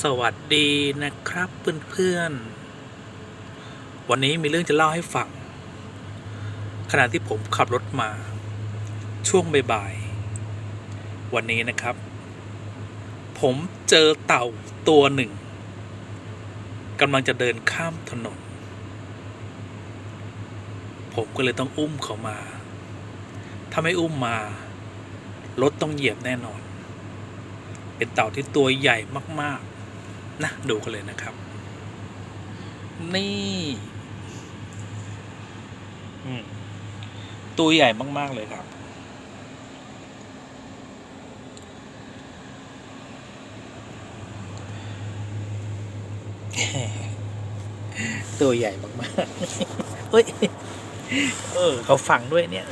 สวัสดีนะครับเพื่อนๆ วันนี้มีเรื่องจะเล่าให้ฟัง ขณะที่ผมขับรถมา ช่วงบ่ายๆ วันนี้นะครับ ผมเจอเต่าตัวหนึ่งกำลังจะเดินข้ามถนน ผมก็เลยต้องอุ้มเขามา ถ้าไม่อุ้มมา รถต้องเหยียบแน่นอน เป็นเต่าที่ตัวใหญ่มาก ๆ นะดูกันเลยนะครับ นี่อืมตัวใหญ่มาก ๆ เลยครับ ตัวใหญ่มากๆเฮ้ย เออ เขาฟังด้วยเนี่ย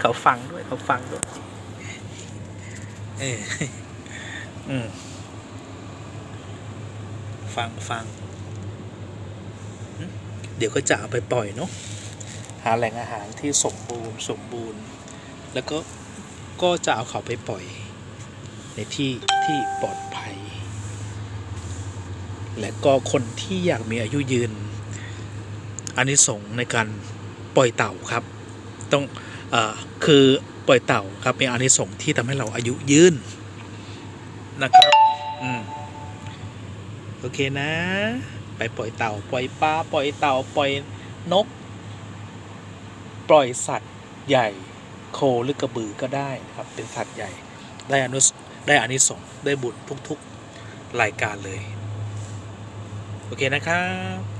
เขาฟังด้วย เขาฟังด้วย เออ อืม ฟังฟัง เดี๋ยวก็จะเอาไปปล่อยเนาะหาแหล่งอาหารที่สมบูรณ์สมบูรณ์ แล้วก็ก็จะเอาเขาไปปล่อย ในที่ที่ปลอดภัย และก็คนที่อยากมีอายุยืนอันนี้สงในการปล่อยเต่าครับ ต้องอคือปล่อยเต่าครับเป็นอานิสงส์ที่ทำให้เราอายุยืนนะครับ อืม โอเคนะ ไปปล่อยเต่า ปล่อยปลา ปล่อยเต่า ปล่อยนก ปล่อยสัตว์ใหญ่ โคหรือกระบือก็ได้นะครับ เป็นสัตว์ใหญ่ ได้อนุสได้อานิสงส์ได้บุญทุกๆรายการเลย โอเคนะครับ